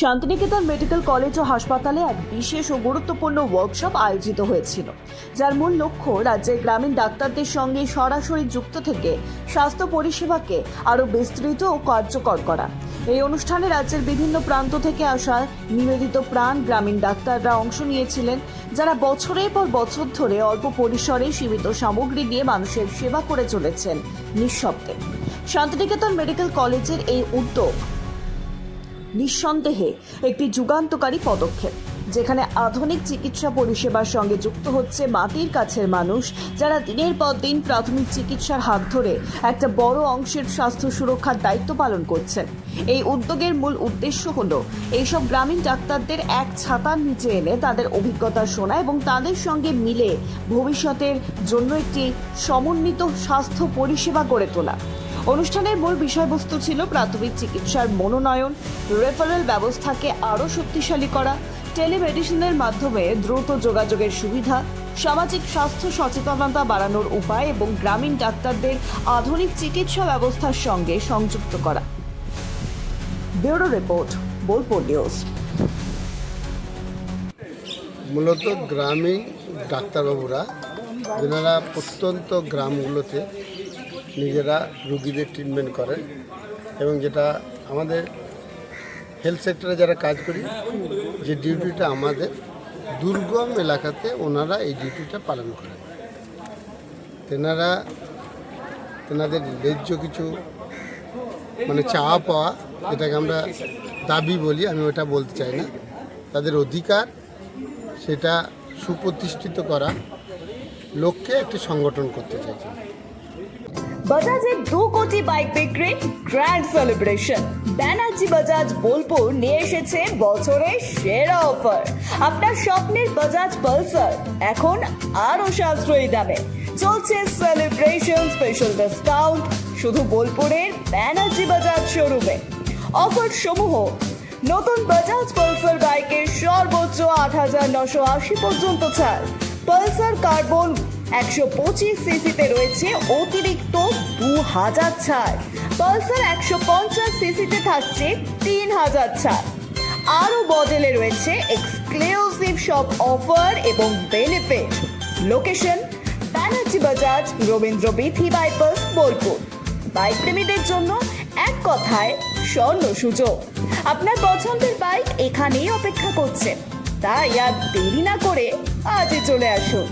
Santiniketan medical college ও হাসপাতালে এক বিশেষ ও গুরুত্বপূর্ণ ওয়ার্কশপ আয়োজিত হয়েছিল, যার মূল লক্ষ্য রাজ্যের গ্রামীণ ডাক্তারদের সঙ্গে সরাসরি যুক্ত থেকে স্বাস্থ্য পরিষেবাকে আরও বিস্তৃত ও কার্যকর করা। এই অনুষ্ঠানে রাজ্যের বিভিন্ন প্রান্ত থেকে আসা নিবেদিত প্রাণ গ্রামীণ ডাক্তাররা অংশ নিয়েছিলেন, যারা বছরের পর বছর ধরে অল্প পরিসরে সীমিত সামগ্রী দিয়ে মানুষের সেবা করে চলেছেন নিঃশব্দে। শান্তিনিকেতন মেডিকেল কলেজের এই উদ্যোগ নিঃসন্দেহে একটি যুগান্তকারী পদক্ষেপ, যেখানে আধুনিক চিকিৎসা পরিষেবার সঙ্গে যুক্ত হচ্ছে মাটির কাছের মানুষ, যারা দিনের পর দিন প্রাথমিক চিকিৎসার হাত ধরে একটা বড় অংশের স্বাস্থ্য সুরক্ষার দায়িত্ব পালন করছেন। এই উদ্যোগের মূল উদ্দেশ্য হল এইসব গ্রামীণ ডাক্তারদের এক ছাতার নিচে এনে তাদের অভিজ্ঞতা শোনা এবং তাদের সঙ্গে মিলে ভবিষ্যতের জন্য একটি সমন্বিত স্বাস্থ্য পরিষেবা গড়ে তোলা। অনুষ্ঠানের মূল বিষয়বস্তু ছিল প্রাথমিক চিকিৎসার মনোনয়ন রেফারেল ব্যবস্থাকে আরও শক্তিশালী করা টেলিমেডিসিনের মাধ্যমে দ্রুত যোগাযোগের সুবিধা, সামাজিক স্বাস্থ্য সচেতনতা বাড়ানোর উপায় এবং গ্রামীণ ডাক্তারদের আধুনিক চিকিৎসা ব্যবস্থার সঙ্গে সংযুক্ত করা। Bureau report, Bolpur news. মূলত গ্রামীণ ডাক্তারবাবুরা, যেনারা প্রত্যন্ত গ্রামগুলোতে নিজেরা রুগীদের ট্রিটমেন্ট করেন এবং যেটা আমাদের হেলথ সেক্টরে যারা কাজ করি, যে ডিউটিটা আমাদের দুর্গম এলাকাতে ওনারা এই ডিউটিটা পালন করেন। তেনারা, তেনাদের ন্যায্য কিছু মানে চাওয়া পাওয়া, যেটাকে আমরা দাবি বলি, আমি ওটা বলতে চাই না, তাদের অধিকার, সেটা সুপ্রতিষ্ঠিত করা লক্ষ্যে একটি সংগঠন করতে চাইছি বাজাজের দু কোটি বাইক বিক্রি গ্র্যান্ড সেলিব্রেশন ব্যানার্জি বাজাজ বোলপুর নিয়ে এসেছে বছরের সেরা অফার আপনার স্বপ্নের বাজাজ পালসার এখন আরও সাশ্রয়ী দামে। চলছে সেলিব্রেশন স্পেশাল ডিসকাউন্ট শুধু বোলপুরের ব্যানার্জি বাজাজ শোরুমে অফার সমূহ, নতুন বাজাজ পালসার বাইকের সর্বোচ্চ আট হাজার নশো আশি পর্যন্ত ছাড়। পালসার কার্বন একশো পঁচিশ সিসিতে রয়েছে অতিরিক্ত দু হাজার ছাড়। পালসার একশো পঞ্চাশ সিসিতে থাকছে তিন হাজার ছাড়। আরও বদলে রয়েছে এক্সক্লুসিভ সব অফার এবং benefit location Banerjee Bajaj Rabindra Bithi bypass Bolpur bike প্রেমীদের জন্য এক কথায় স্বর্ণ সুযোগ। আপনার পছন্দের বাইক এখানেই অপেক্ষা করছে। তাই আর দেরি না করে আজই চলে আসুন।